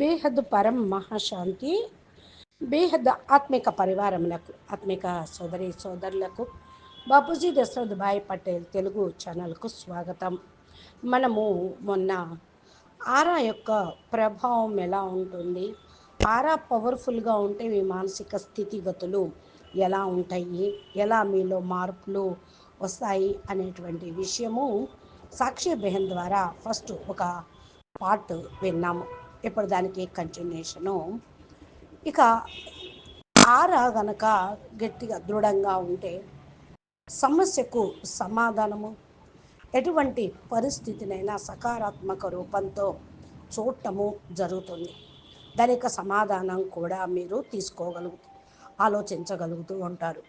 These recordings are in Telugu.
బేహద్ పరం మహాశాంతి బేహద్ ఆత్మిక పరివారములకు ఆత్మిక సోదరి సోదరులకు బాపూజీ దశరథ్ భాయ్ పటేల్ తెలుగు ఛానల్కు స్వాగతం. మనము మొన్న ఆరా యొక్క ప్రభావం ఎలా ఉంటుంది? ఆరా పవర్ఫుల్గా ఉంటే మీ మానసిక స్థితిగతులు ఎలా ఉంటాయి? ఎలా మీలో మార్పులు వస్తాయి? అనేటువంటి విషయము సాక్షి బెహన్ ద్వారా ఫస్ట్ ఒక పార్ట్ విన్నాము. ఇప్పుడు దానికి కంటిన్యూషను ఇక ఆర గనక గట్టిగా దృఢంగా ఉంటే సమస్యకు సమాధానము. ఎటువంటి పరిస్థితినైనా సకారాత్మక రూపంతో చూడటము జరుగుతుంది. దాని యొక్క సమాధానం కూడా మీరు తీసుకోగలుగు ఆలోచించగలుగుతూ ఉంటారు.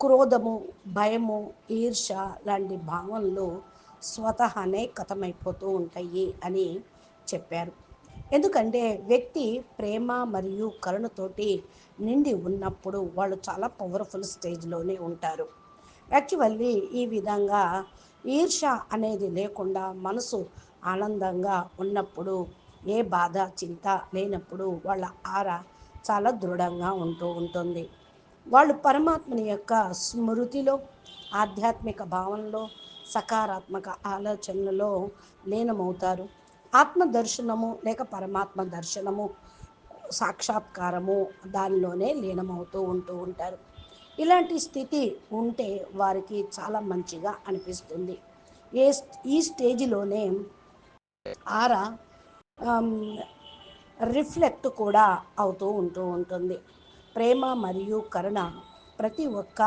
క్రోధము భయము ఈర్ష లాంటి భావనలు స్వతహానే కథమైపోతూ ఉంటాయి అని చెప్పారు. ఎందుకంటే వ్యక్తి ప్రేమ మరియు కరుణతోటి నిండి ఉన్నప్పుడు వాళ్ళు చాలా పవర్ఫుల్ స్టేజ్లోనే ఉంటారు. యాక్చువల్లీ ఈ విధంగా ఈర్ష అనేది లేకుండా మనసు ఆనందంగా ఉన్నప్పుడు ఏ బాధ చింత లేనప్పుడు వాళ్ళ ఆర చాలా దృఢంగా ఉంటూ ఉంటుంది. వాళ్ళు పరమాత్మని యొక్క స్మృతిలో ఆధ్యాత్మిక భావనలో సకారాత్మక ఆలోచనలలో లీనమవుతారు. ఆత్మ దర్శనము లేక పరమాత్మ దర్శనము సాక్షాత్కారము దానిలోనే లీనమవుతూ ఉంటూ ఉంటారు. ఇలాంటి స్థితి ఉంటే వారికి చాలా మంచిగా అనిపిస్తుంది. ఏ ఈ స్టేజిలోనే ఆర రిఫ్లెక్ట్ కూడా అవుతూ ఉంటూ ఉంటుంది. ప్రేమ మరియు కరుణ ప్రతి ఒక్క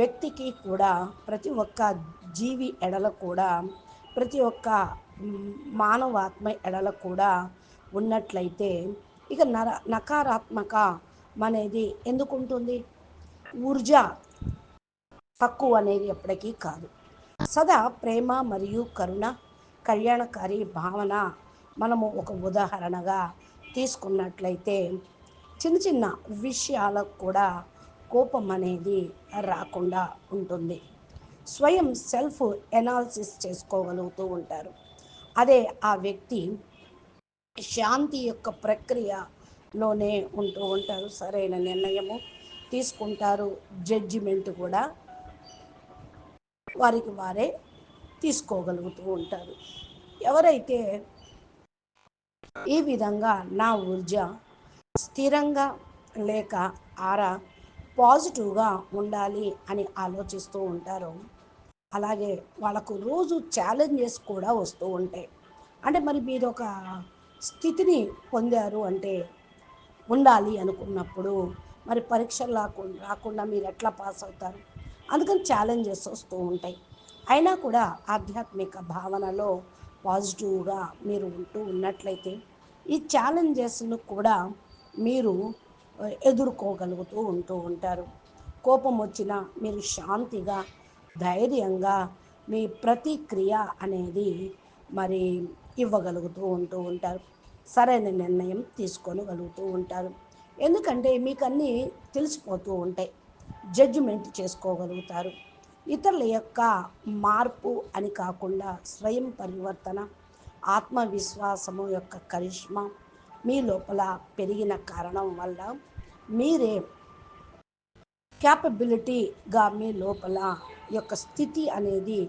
వ్యక్తికి కూడా ప్రతి ఒక్క జీవి ఎడల కూడా ప్రతి ఒక్క మానవాత్మ ఎడల కూడా ఉన్నట్లయితే ఇక నర నకారాత్మక అనేది ఎందుకు ఉంటుంది ఊర్జ తక్కువ అనేది ఎప్పటికీ కాదు. సదా ప్రేమ మరియు కరుణ కళ్యాణకారి భావన మనము ఒక ఉదాహరణగా తీసుకున్నట్లయితే చిన్న చిన్న విషయాలకు కూడా కోపం అనేది రాకుండా ఉంటుంది. స్వయం సెల్ఫ్ ఎనాలిసిస్ చేసుకోగలుగుతూ ఉంటారు. అదే ఆ వ్యక్తి శాంతి యొక్క ప్రక్రియలోనే ఉంటూ ఉంటారు. సరైన నిర్ణయము తీసుకుంటారు. జడ్జిమెంట్ కూడా వారికి వారే తీసుకోగలుగుతూ ఉంటారు. ఎవరైతే ఈ విధంగా నా ఊర్జ స్థిరంగా లేక ఆరా పాజిటివ్గా ఉండాలి అని ఆలోచిస్తూ ఉంటారో అలాగే వాళ్ళకు రోజు ఛాలెంజెస్ కూడా వస్తూ ఉంటాయి. అంటే మరి మీరు ఒక స్థితిని పొందారు అంటే ఉండాలి అనుకున్నప్పుడు మరి పరీక్షలు రాకుండా రాకుండా మీరు ఎట్లా పాస్ అవుతారు? అందుకని ఛాలెంజెస్ వస్తూ ఉంటాయి. అయినా కూడా ఆధ్యాత్మిక భావనలో పాజిటివ్గా మీరు ఉంటూ ఉన్నట్లయితే ఈ ఛాలెంజెస్ను కూడా మీరు ఎదుర్కోగలుగుతూ ఉంటూ ఉంటారు. కోపం వచ్చినా మీరు శాంతిగా ధైర్యంగా మీ ప్రతిక్రియ అనేది మరి ఇవ్వగలుగుతూ ఉంటూ ఉంటారు. సరైన నిర్ణయం తీసుకోగలుగుతూ ఉంటారు. ఎందుకంటే మీకు అన్నీ తెలిసిపోతూ ఉంటాయి. జడ్జిమెంట్ చేసుకోగలుగుతారు. ఇతరుల యొక్క మార్పు అని కాకుండా స్వయం పరివర్తన ఆత్మవిశ్వాసము యొక్క కరిష్మా మీ లోపల పెరిగిన కారణం వల్ల మీరే క్యాపబిలిటీగా మీ లోపల యొక్క స్థితి అనేది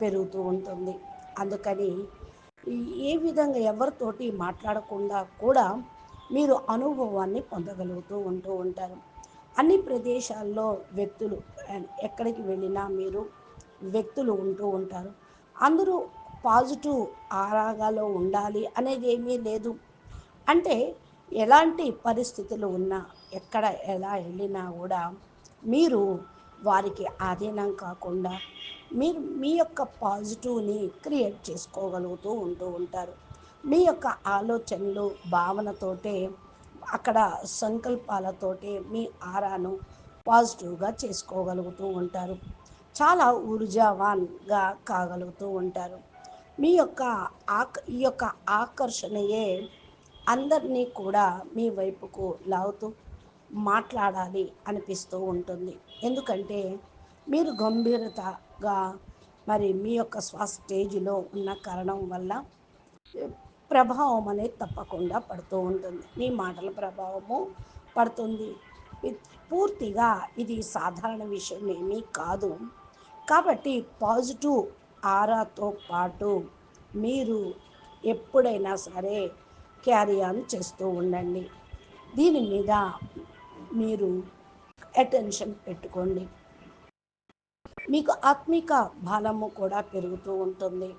పెరుగుతూ ఉంటుంది. అందుకని ఏ విధంగా ఎవరితోటి మాట్లాడకుండా కూడా మీరు అనుభవాన్ని పొందగలుగుతూ ఉంటూ ఉంటారు. అన్ని ప్రదేశాల్లో వ్యక్తులు ఎక్కడికి వెళ్ళినా మీరు వ్యక్తులు ఉంటూ ఉంటారు. అందరూ పాజిటివ్ ఆరాగాలో ఉండాలి అనేది ఏమీ లేదు. అంటే ఎలాంటి పరిస్థితులు ఉన్నా ఎక్కడ ఎలా వెళ్ళినా కూడా మీరు వారికి ఆధీనం కాకుండా మీరు మీ యొక్క పాజిటివ్ని క్రియేట్ చేసుకోగలుగుతూ ఉంటూ ఉంటారు. మీ యొక్క ఆలోచనలు భావనతోటే అక్కడ సంకల్పాలతోటే మీ ఆరాను పాజిటివ్గా చేసుకోగలుగుతూ ఉంటారు. చాలా ఊర్జావాన్గా కాగలుగుతూ ఉంటారు. మీ యొక్క ఆక ఈ యొక్క ఆకర్షణయే అందరినీ కూడా మీ వైపుకు లాగుతూ మాట్లాడాలి అనిపిస్తూ ఉంటుంది. ఎందుకంటే మీరు గంభీరతగా మరి మీ యొక్క శ్వాస స్టేజ్లో ఉన్న కారణం వల్ల ప్రభావం అనేది తప్పకుండా పడుతూ ఉంటుంది. మీ మాటల ప్రభావము పడుతుంది. పూర్తిగా ఇది సాధారణ విషయం ఏమీ కాదు. కాబట్టి పాజిటివ్ ఆరాతో పాటు మీరు ఎప్పుడైనా సరే క్యారీ ఆన్ చేస్తూ ఉండండి. దీని మీద మీరు అటెన్షన్ పెట్టుకోండి. మీకు ఆత్మిక బలము కూడా పెరుగుతూ ఉంటుంది.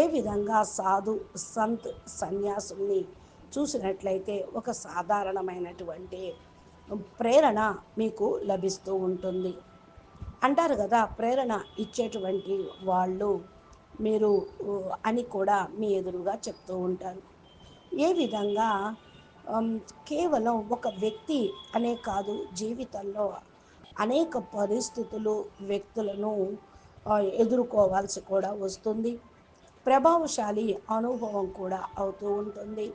ఏ విధంగా సాధు సంత్ సన్యాసుల్ని చూసినట్లయితే ఒక సాధారణమైనటువంటి ప్రేరణ మీకు లభిస్తూ ఉంటుంది. అంటారు కదా ప్రేరణ ఇచ్చేటువంటి వాళ్ళు మీరు అని కూడా మీ ఎదురుగా చెప్తూ ఉంటారు. ఏ విధంగా కేవలం ఒక వ్యక్తి అనే కాదు జీవితంలో అనేక పరిస్థితులు వ్యక్తులను ఎదుర్కోవాల్సి కూడా వస్తుంది. ప్రభావశాలి అనుభవం కూడా అవుతూ ఉంటుంది.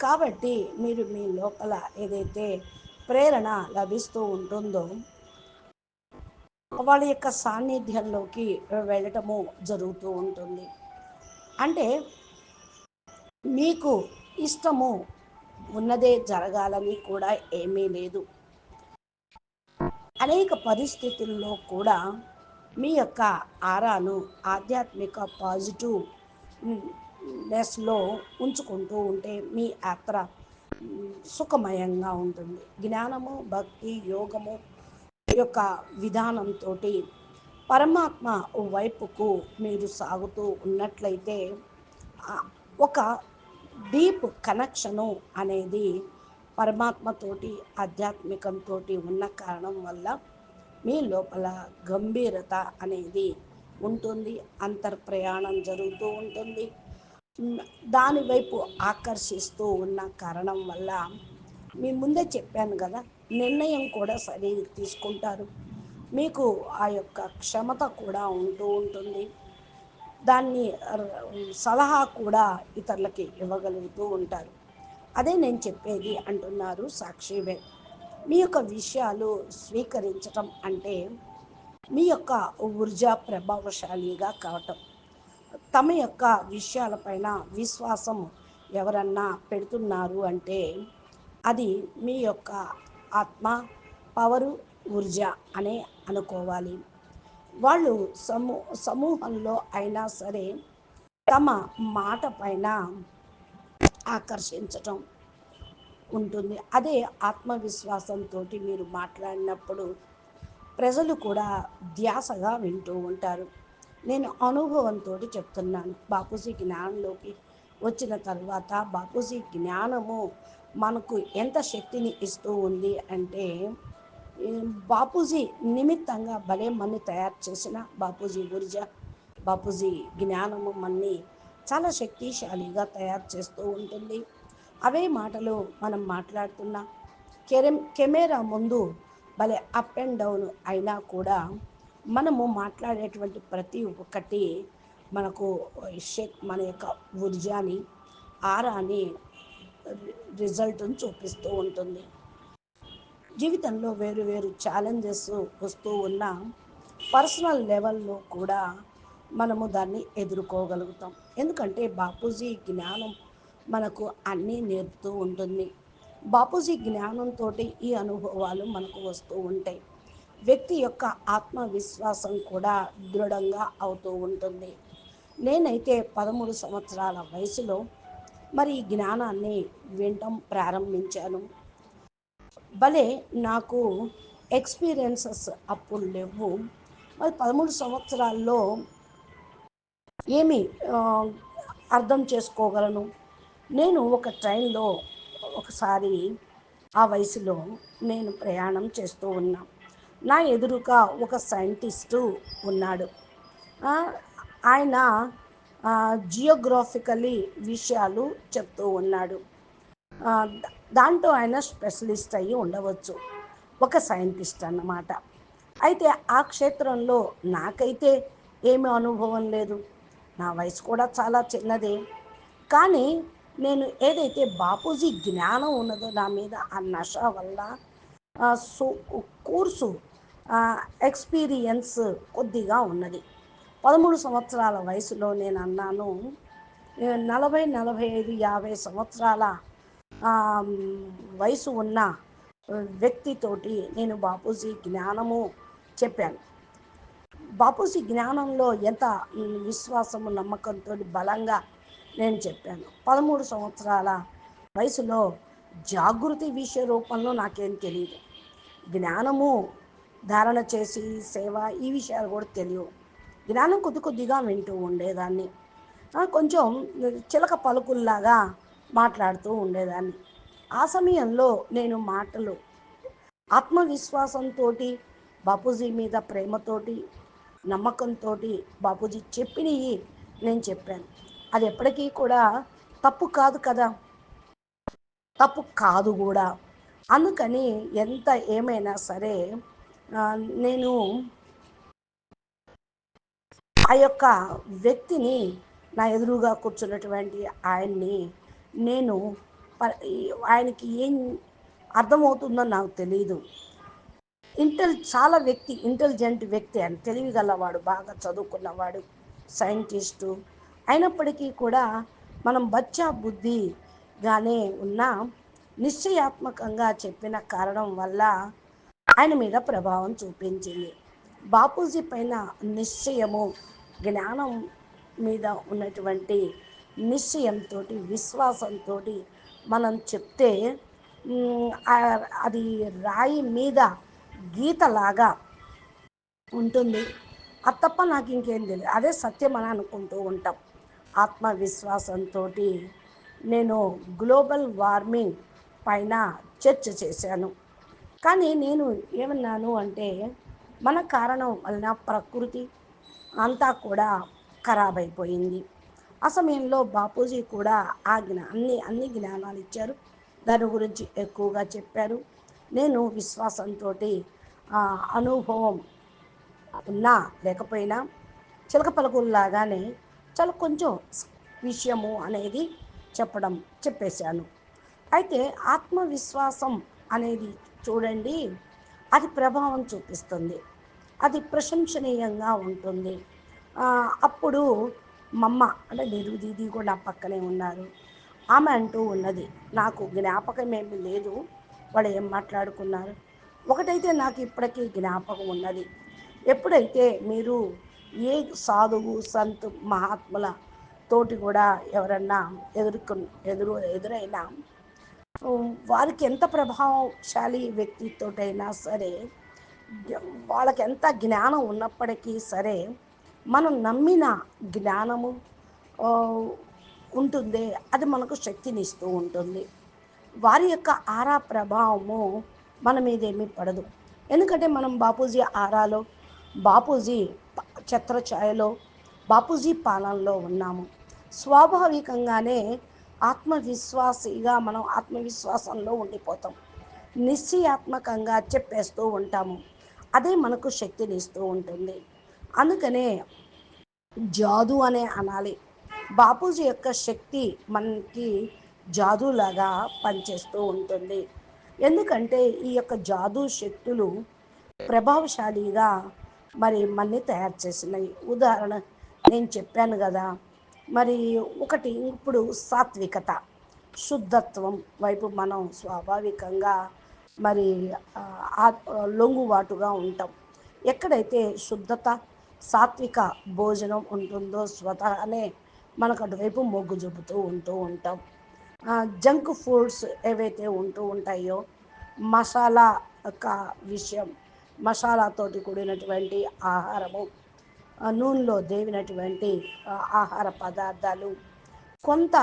కాబట్టి మీరు మీ లోపల ఏదైతే ప్రేరణ లభిస్తూ ఉంటుందో వాళ్ళ యొక్క సాన్నిధ్యంలోకి వెళ్ళటము జరుగుతూ ఉంటుంది. అంటే మీకు ఇష్టము ఉన్నదే జరగాలని కూడా ఏమీ లేదు. అనేక పరిస్థితుల్లో కూడా మీ యొక్క ఆరాను ఆధ్యాత్మిక పాజిటివ్ నెస్లో ఉంచుకుంటూ ఉంటే మీ యాత్ర సుఖమయంగా ఉంటుంది. జ్ఞానము భక్తి యోగము యొక్క విధానంతో పరమాత్మ వైపుకు మీరు సాగుతూ ఉన్నట్లయితే ఒక డీప్ కనెక్షను అనేది పరమాత్మతోటి ఆధ్యాత్మికంతో ఉన్న కారణం వల్ల మీ లోపల గంభీరత అనేది ఉంటుంది అంతర్ ప్రయాణం జరుగుతూ ఉంటుంది. దానివైపు ఆకర్షిస్తూ ఉన్న కారణం వల్ల మీ ముందే చెప్పాను కదా నిర్ణయం కూడా సరి తీసుకుంటారు. మీకు ఆ యొక్క క్షమత కూడా ఉంటూ ఉంటుంది. దాన్ని సలహా కూడా ఇతరులకి ఇవ్వగలుగుతూ ఉంటారు. అదే నేను చెప్పేది అంటున్నారు సాక్షివే మీ యొక్క విషయాలు స్వీకరించటం అంటే మీ యొక్క ఊర్జా ప్రభావశాలిగా కావటం. తమ యొక్క విషయాలపైన విశ్వాసం ఎవరన్నా పెడుతున్నారు అంటే అది మీ యొక్క ఆత్మ పవరు ఊర్జ అనే అనుకోవాలి. వాళ్ళు సమూ సమూహంలో అయినా సరే తమ మాట పైన ఆకర్షించటం ఉంటుంది. అదే ఆత్మవిశ్వాసంతో మీరు మాట్లాడినప్పుడు ప్రజలు కూడా ధ్యాసగా వింటూ ఉంటారు. నేను అనుభవంతో చెప్తున్నాను. బాపూజీ జ్ఞానంలోకి వచ్చిన తర్వాత బాపూజీ జ్ఞానము మనకు ఎంత శక్తిని ఇస్తూ ఉంది అంటే బాపూజీ నిమిత్తంగా భలే మన్ని తయారు చేసిన బాపూజీ ఊర్జ బాపూజీ జ్ఞానము మన్ని చాలా శక్తిశాలిగా తయారు చేస్తూ ఉంటుంది. అవే మాటలు మనం మాట్లాడుతున్నా. కెరె కెమెరా ముందు భలే అప్ అండ్ డౌన్ అయినా కూడా మనము మాట్లాడేటువంటి ప్రతి ఒక్కటి మనకు మన యొక్క ఊర్జాని ఆరాని రిజల్ట్ని చూపిస్తూ ఉంటుంది. జీవితంలో వేరు వేరు ఛాలెంజెస్ వస్తూ ఉన్న పర్సనల్ లెవెల్లో కూడా మనము దాన్ని ఎదుర్కోగలుగుతాం. ఎందుకంటే బాపూజీ జ్ఞానం మనకు అన్నీ నేర్పుతూ ఉంటుంది. బాపూజీ జ్ఞానంతో ఈ అనుభవాలు మనకు వస్తూ ఉంటాయి. వ్యక్తి యొక్క ఆత్మవిశ్వాసం కూడా దృఢంగా అవుతూ ఉంటుంది. నేనైతే పదమూడు సంవత్సరాల వయసులో మరి ఈ జ్ఞానాన్ని వినటం ప్రారంభించాను. భలే నాకు ఎక్స్పీరియన్సెస్ అప్పుడు లేవు. మరి పదమూడు సంవత్సరాల్లో ఏమి అర్థం చేసుకోగలను? నేను ఒక ట్రైన్లో ఒకసారి ఆ వయసులో నేను ప్రయాణం చేస్తూ ఉన్నా. నా ఎదురుగా ఒక సైంటిస్టు ఉన్నాడు. ఆయన జియోగ్రాఫికలీ విషయాలు చెప్తూ ఉన్నాడు. దాంట్లో ఆయన స్పెషలిస్ట్ అయ్యి ఉండవచ్చు. ఒక సైంటిస్ట్ అన్నమాట. అయితే ఆ క్షేత్రంలో నాకైతే ఏమి అనుభవం లేదు. నా వయసు కూడా చాలా చిన్నదే. కానీ నేను ఏదైతే బాపూజీ జ్ఞానం ఉన్నదో నా మీద ఆ నష వల్ల సో కోర్సు ఎక్స్పీరియన్స్ కొద్దిగా ఉన్నది. పదమూడు సంవత్సరాల వయసులో నేను అన్నాను నలభై నలభై ఐదు యాభై సంవత్సరాల వయసు ఉన్న వ్యక్తితోటి నేను బాపూజీ జ్ఞానము చెప్పాను. బాపూజీ జ్ఞానంలో ఎంత విశ్వాసము నమ్మకంతో బలంగా నేను చెప్పాను. పదమూడు సంవత్సరాల వయసులో జాగృతి విషయ రూపంలో నాకేం తెలియదు జ్ఞానము ధారణ చేసి సేవ ఈ విషయాలు కూడా తెలియవు. జ్ఞానం కొద్ది కొద్దిగా వింటూ ఉండేదాన్ని. కొంచెం చిలక పలుకుల్లాగా మాట్లాడుతూ ఉండేదాన్ని. ఆ సమయంలో నేను మాటలు ఆత్మవిశ్వాసంతో బాపూజీ మీద ప్రేమతోటి నమ్మకంతో బాపూజీ చెప్పినవి నేను చెప్పాను. అది ఎప్పటికీ కూడా తప్పు కాదు కదా? తప్పు కాదు కూడా. అందుకని ఎంత ఏమైనా సరే నేను ఆ యొక్క వ్యక్తిని నా ఎదురుగా కూర్చున్నటువంటి ఆయన్ని నేను ఆయనకి ఏం అర్థమవుతుందో నాకు తెలియదు ఇంటెల్ చాలా వ్యక్తి ఇంటెలిజెంట్ వ్యక్తి అని తెలివిగలవాడు బాగా చదువుకున్నవాడు సైంటిస్టు. అయినప్పటికీ కూడా మనం బచ్చా బుద్ధిగానే ఉన్న నిశ్చయాత్మకంగా చెప్పిన కారణం వల్ల ఆయన మీద ప్రభావం చూపించింది. బాపూజీ పైన నిశ్చయము జ్ఞానం మీద ఉన్నటువంటి నిశ్చయంతో విశ్వాసంతో మనం చెప్తే అది రాయి మీద గీతలాగా ఉంటుంది. అది తప్ప నాకు ఇంకేం తెలియదు అదే సత్యం అని అనుకుంటూ ఉంటాం. ఆత్మవిశ్వాసంతో నేను గ్లోబల్ వార్మింగ్ పైన చర్చ చేశాను. కానీ నేను ఏమన్నాను అంటే మన కారణం వలన ప్రకృతి అంతా కూడా ఖరాబ్ అయిపోయింది ఆ సమయంలో బాపూజీ కూడా ఆ జ్ఞా అన్ని అన్ని జ్ఞానాలు ఇచ్చారు. దాని గురించి ఎక్కువగా చెప్పారు. నేను విశ్వాసంతో అనుభవం ఉన్నా లేకపోయినా చిలక పలుకుల్లాగానే చాలా కొంచెం విషయము అనేది చెప్పడం చెప్పేశాను. అయితే ఆత్మవిశ్వాసం అనేది చూడండి అది ప్రభావం చూపిస్తుంది. అది ప్రశంసనీయంగా ఉంటుంది. అప్పుడు మమ్మ అంటే నిరుదీది దీది కూడా నా పక్కనే ఉన్నారు. ఆమె అంటూ ఉన్నది. నాకు జ్ఞాపకం ఏమి లేదు. వాళ్ళు ఏం మాట్లాడుకున్నారు? ఒకటైతే నాకు ఇప్పటికీ జ్ఞాపకం ఉన్నది. ఎప్పుడైతే మీరు ఏ సాధువు సంత్ మహాత్ముల తోటి కూడా ఎవరన్నా ఎదుర్కొ ఎదురు ఎదురైనా వారికి ఎంత ప్రభావశాలి వ్యక్తితోటైనా సరే వాళ్ళకి ఎంత జ్ఞానం ఉన్నప్పటికీ సరే మనం నమ్మిన జ్ఞానము ఉంటుంది అది మనకు శక్తిని ఇస్తూ ఉంటుంది. వారి యొక్క ఆరా ప్రభావము మన మీద ఏమీ పడదు. ఎందుకంటే మనం బాపూజీ ఆరాలో బాపూజీ ఛత్రఛాయలో బాపూజీ పాలనలో ఉన్నాము. స్వాభావికంగానే ఆత్మవిశ్వాసిగా మనం ఆత్మవిశ్వాసంలో ఉండిపోతాం. నిశ్చయాత్మకంగా చెప్పేస్తూ ఉంటాము. అదే మనకు శక్తిని ఇస్తూ ఉంటుంది. అందుకనే జాదు అనే అనాలి. బాపూజీ యొక్క శక్తి మనకి జాదులాగా పనిచేస్తూ ఉంటుంది. ఎందుకంటే ఈ యొక్క జాదు శక్తులు ప్రభావశాలిగా మరి మన్ని తయారు చేసినాయి. ఉదాహరణ నేను చెప్పాను కదా మరి ఒకటి ఇప్పుడు సాత్వికత శుద్ధత్వం వైపు మనం స్వాభావికంగా మరి లొంగుబాటుగా ఉంటాం. ఎక్కడైతే శుద్ధత సాత్విక భోజనం ఉంటుందో స్వతహానే మనకు అటువైపు మొగ్గు చూపుతూ ఉంటూ ఉంటాం. జంక్ ఫుడ్స్ ఏవైతే ఉంటూ ఉంటాయో మసాలా యొక్క విషయం మసాలాతోటి కూడినటువంటి ఆహారము నూనెలో దేవినటువంటి ఆహార పదార్థాలు కొంత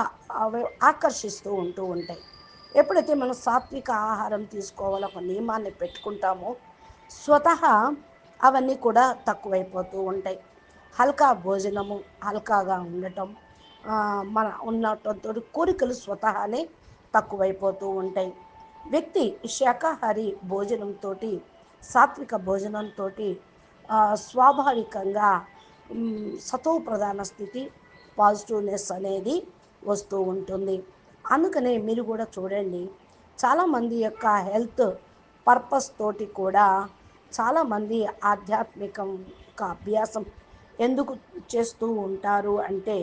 ఆకర్షిస్తూ ఉంటూ ఉంటాయి. ఎప్పుడైతే మనం సాత్విక ఆహారం తీసుకోవాలో ఒక నియమాన్ని పెట్టుకుంటామో స్వతహా అవన్నీ కూడా తక్కువైపోతూ ఉంటాయి. హల్కా భోజనము హల్కాగా ఉండటం మన ఉన్నటంతో కోరికలు స్వతహానే తక్కువైపోతూ ఉంటాయి. వ్యక్తి శాకాహారి భోజనంతో సాత్విక భోజనంతో స్వాభావికంగా సతో ప్రధాన స్థితి పాజిటివ్నెస్ అనేది వస్తూ ఉంటుంది. అందుకనే మీరు కూడా చూడండి చాలామంది యొక్క హెల్త్ పర్పస్ తోటి కూడా చాలామంది ఆధ్యాత్మికం అభ్యాసం ఎందుకు చేస్తూ ఉంటారు అంటే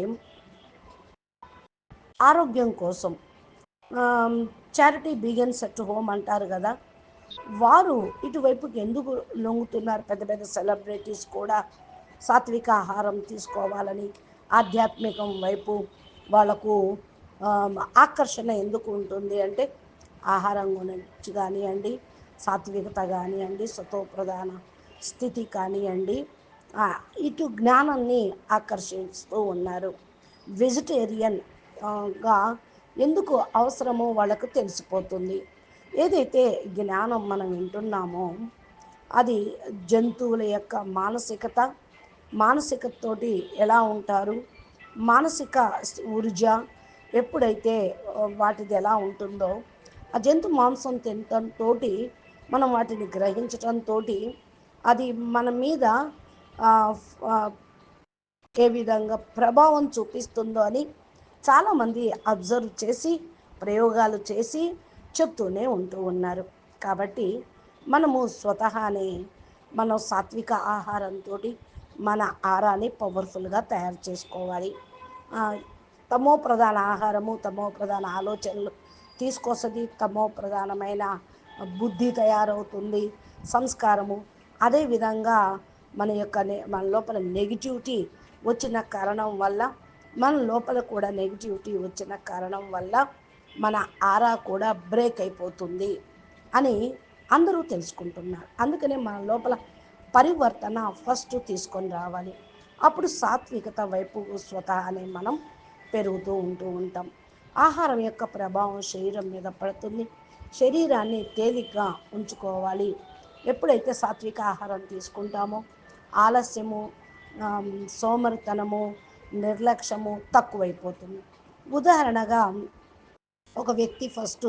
ఆరోగ్యం కోసం. చారిటీ బిగన్స్ అట్ హోమ్ అంటారు కదా. వారు ఇటువైపుకి ఎందుకు లొంగుతున్నారు? పెద్ద పెద్ద సెలబ్రిటీస్ కూడా సాత్విక ఆహారం తీసుకోవాలని ఆధ్యాత్మికం వైపు వాళ్ళకు ఆకర్షణ ఎందుకు ఉంటుంది అంటే ఆహారం గురించి కానివ్వండి సాత్వికత కానివ్వండి సతోప్రధాన స్థితి కానివ్వండి ఇటు జ్ఞానాన్ని ఆకర్షిస్తూ ఉన్నారు. వెజిటేరియన్గా ఎందుకు అవసరమో వాళ్ళకు తెలిసిపోతుంది. ఏదైతే జ్ఞానం మనం వింటున్నామో అది జంతువుల యొక్క మానసికత మానసికతోటి ఎలా ఉంటారు మానసిక ఊర్జ ఎప్పుడైతే వాటిది ఎలా ఉంటుందో ఆ జంతు మాంసం తినటంతో మనం వాటిని గ్రహించటంతో అది మన మీద ఏ విధంగా ప్రభావం చూపిస్తుందో అని చాలామంది అబ్జర్వ్ చేసి ప్రయోగాలు చేసి చెప్తూనే ఉంటూ ఉన్నారు. కాబట్టి మనము స్వతహానే మనం సాత్విక ఆహారంతో మన ఆరాన్ని పవర్ఫుల్గా తయారు చేసుకోవాలి. తమో ప్రధాన ఆహారము తమో ప్రధాన ఆలోచనలు తీసుకొస్తుంది తమో ప్రధానమైన బుద్ధి తయారవుతుంది సంస్కారము. అదేవిధంగా మన యొక్క మన లోపల నెగిటివిటీ వచ్చిన కారణం వల్ల మన లోపల కూడా నెగిటివిటీ వచ్చిన కారణం వల్ల మన ఆరా కూడా బ్రేక్ అయిపోతుంది అని అందరూ తెలుసుకుంటున్నారు. అందుకనే మన లోపల పరివర్తన ఫస్ట్ తీసుకొని రావాలి. అప్పుడు సాత్వికత వైపు స్వతహానే మనం పెరుగుతూ ఉంటూ ఉంటాం. ఆహారం యొక్క ప్రభావం శరీరం మీద పడుతుంది. శరీరాన్ని తేలిగ్గా ఉంచుకోవాలి. ఎప్పుడైతే సాత్విక ఆహారం తీసుకుంటామో ఆలస్యము సోమరితనము నిర్లక్ష్యము తక్కువైపోతుంది. ఉదాహరణగా ఒక వ్యక్తి ఫస్ట్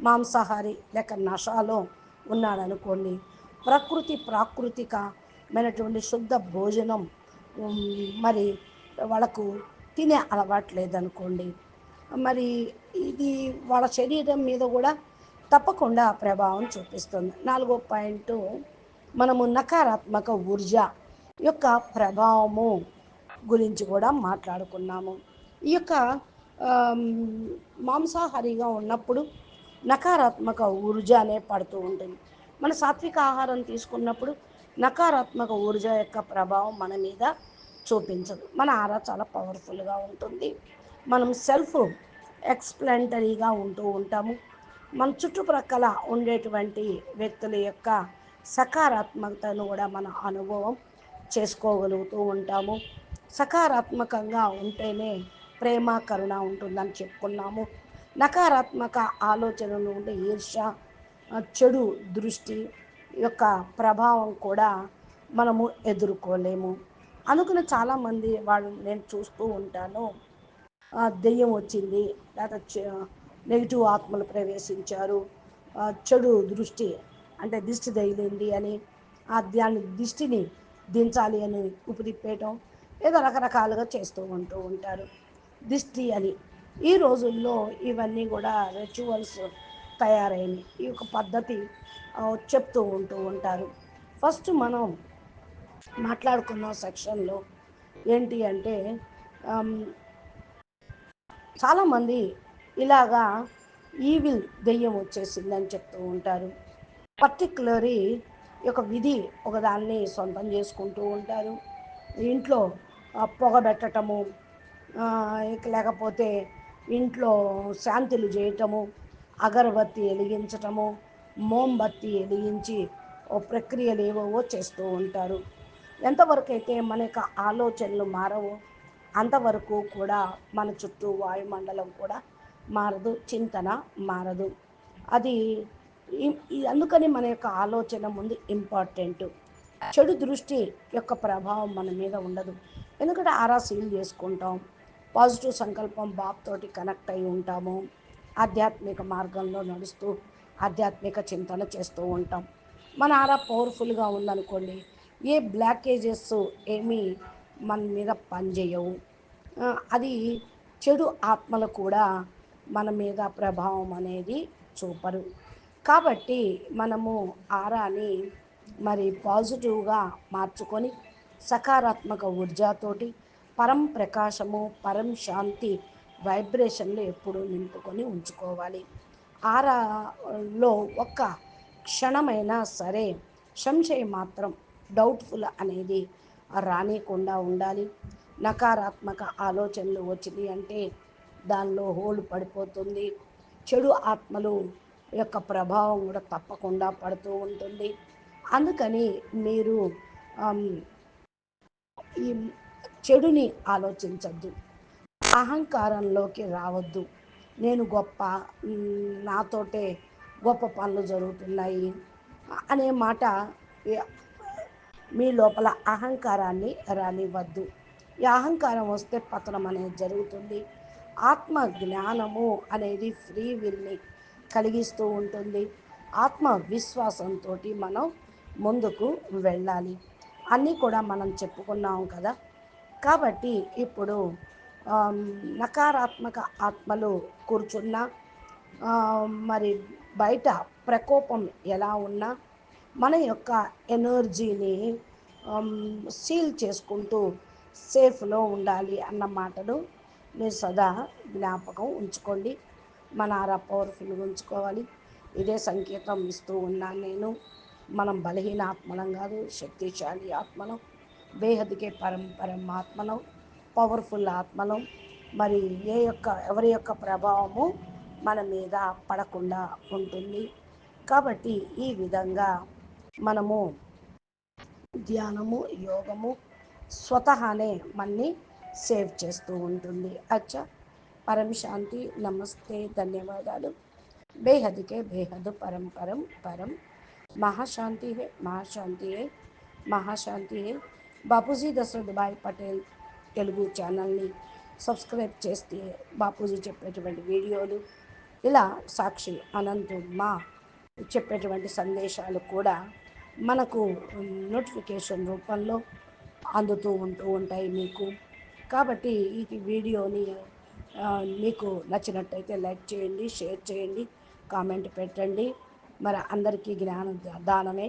మాంసాహారి లేక నషాలో ఉన్నాడనుకోండి ప్రకృతి ప్రాకృతికమైనటువంటి శుద్ధ భోజనం మరి వాళ్ళకు తినే అలవాటు లేదనుకోండి మరి ఇది వాళ్ళ శరీరం మీద కూడా తప్పకుండా ప్రభావం చూపిస్తుంది. నాలుగో పాయింట్ మనము నకారాత్మక ఊర్జ యొక్క ప్రభావము గురించి కూడా మాట్లాడుకున్నాము. ఈ యొక్క మాంసాహారిగా ఉన్నప్పుడు నకారాత్మక ఊర్జ అనే పడుతూ ఉంటుంది. మన సాత్విక ఆహారం తీసుకున్నప్పుడు నకారాత్మక ఊర్జ యొక్క ప్రభావం మన మీద చూపించదు. మన ఆరా చాలా పవర్ఫుల్గా ఉంటుంది. మనం సెల్ఫ్ ఎక్స్ప్లెంటరీగా ఉంటూ ఉంటాము. మన చుట్టుప్రక్కల ఉండేటువంటి వ్యక్తుల యొక్క సకారాత్మకతను కూడా మన అనుభవం చేసుకోగలుగుతూ ఉంటాము. సకారాత్మకంగా ఉంటేనే ప్రేమ కరుణ ఉంటుందని చెప్పుకున్నాము. నకారాత్మక ఆలోచనలు ఉంటే ఈర్ష చెడు దృష్టి యొక్క ప్రభావం కూడా మనము ఎదుర్కోలేము. అనుకున్న చాలామంది వాళ్ళు నేను చూస్తూ ఉంటాను. దెయ్యం వచ్చింది లేకపోతే నెగిటివ్ ఆత్మలు ప్రవేశించారు. చెడు దృష్టి అంటే దిష్టి తగిలింది అని ఆ దాని దిష్టిని దించాలి అని ఉపతిప్పేయటం ఏదో రకరకాలుగా చేస్తూ ఉంటూ ఉంటారు. దిష్టి అని. ఈ రోజుల్లో ఇవన్నీ కూడా రిచువల్స్ తయారైనవి ఈ యొక్క పద్ధతి చెప్తూ ఉంటూ ఉంటారు. ఫస్ట్ మనం మాట్లాడుకున్న సెక్షన్లో ఏంటి అంటే చాలామంది ఇలాగా ఈవిల్ దెయ్యం వచ్చేసిందని చెప్తూ ఉంటారు. పర్టికులరీ ఒక విధి ఒకదాన్ని సొంతం చేసుకుంటూ ఉంటారు. ఇంట్లో పొగబెట్టటము లేకపోతే ఇంట్లో శాంతులు చేయటము అగరబత్తి వెలిగించటము మోంబత్తి వెలిగించి ఓ ప్రక్రియలు ఏవో చేస్తూ ఉంటారు. ఎంతవరకు అయితే మన యొక్క ఆలోచనలు మారవు అంతవరకు కూడా మన చుట్టూ వాయుమండలం కూడా మారదు చింతన మారదు. అది అందుకని మన యొక్క ఆలోచన ముందు ఇంపార్టెంట్. చెడు దృష్టి యొక్క ప్రభావం మన మీద ఉండదు. ఎందుకంటే ఆరా సీల్ చేసుకుంటాం. పాజిటివ్ సంకల్పం బాప్తోటి కనెక్ట్ అయి ఉంటాము. ఆధ్యాత్మిక మార్గంలో నడుస్తూ ఆధ్యాత్మిక చింతన చేస్తూ ఉంటాం. మన ఆరా పవర్ఫుల్గా ఉందనుకోండి ఏ బ్లాకేజెస్ ఏమీ మన మీద పనిచేయవు. అది చెడు ఆత్మలు కూడా మన మీద ప్రభావం అనేది చూపరు. కాబట్టి మనము ఆరాని మరి పాజిటివ్గా మార్చుకొని సకారాత్మక ఊర్జాతోటి పరం ప్రకాశము పరం శాంతి వైబ్రేషన్లు ఎప్పుడూ నింపుకొని ఉంచుకోవాలి. ఆరాలో ఒక్క క్షణమైనా సరే సంశయం మాత్రం డౌట్ఫుల్ అనేది రానియకుండా ఉండాలి. నకారాత్మక ఆలోచనలు వచ్చినాయి అంటే దానిలో హోలు పడిపోతుంది. చెడు ఆత్మలు యొక్క ప్రభావం కూడా తప్పకుండా పడుతూ ఉంటుంది. అందుకని మీరు ఈ చెడుని ఆలోచించద్దు. అహంకారంలోకి రావద్దు. నేను గొప్ప నాతోటే గొప్ప పనులు జరుగుతున్నాయి అనే మాట మీ లోపల అహంకారాన్ని రానివ్వద్దు. ఈ అహంకారం వస్తే పతనం అనేది జరుగుతుంది. ఆత్మ జ్ఞానము అనేది ఫ్రీ విల్ని కలిగిస్తూ ఉంటుంది. ఆత్మ విశ్వాసంతో మనం ముందుకు వెళ్ళాలి. అన్నీ కూడా మనం చెప్పుకున్నాం కదా. కాబట్టి ఇప్పుడు నకారాత్మక ఆత్మలు కూర్చున్న మరి బయట ప్రకోపం ఎలా ఉన్నా మన యొక్క ఎనర్జీని సీల్ చేసుకుంటూ సేఫ్లో ఉండాలి అన్న మాటలు మీరు సదా జ్ఞాపకం ఉంచుకోండి. మన ఆరా పవర్ఫుల్గా ఉంచుకోవాలి. ఇదే సంకేతం ఇస్తూ ఉన్నాను నేను. మనం బలహీన ఆత్మలం కాదు శక్తిశాలి ఆత్మలం. బేహదికే పరంపరం ఆత్మలం. పవర్ఫుల్ ఆత్మలం. మరి ఏ యొక్క ఎవరి యొక్క ప్రభావము మన మీద పడకుండా ఉంటుంది. కాబట్టి ఈ విధంగా మనము ధ్యానము యోగము స్వతహానే మన్ని సేవ్ చేస్తూ ఉంటుంది. అచ్చా. పరం శాంతి. నమస్తే. ధన్యవాదాలు. బేహద్కే బేహదు. పరం పరం పరం. మహాశాంతి హే మహాశాంతి హే మహాశాంతి హే బాపూజీ దశరథ్ పటేల్ తెలుగు ఛానల్ని సబ్స్క్రైబ్ చేస్తే బాపూజీ చెప్పేటువంటి వీడియోలు ఇలా సాక్షి అనంతు మా చెప్పేటువంటి సందేశాలు కూడా మనకు నోటిఫికేషన్ రూపంలో అందుతూ ఉంటూ ఉంటాయి మీకు. కాబట్టి ఈ వీడియోని మీకు నచ్చినట్టయితే లైక్ చేయండి షేర్ చేయండి కామెంట్ పెట్టండి. మరి అందరికీ జ్ఞాన దానమే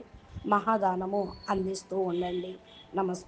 మహాదానము అందిస్తూ ఉండండి. నమస్తే.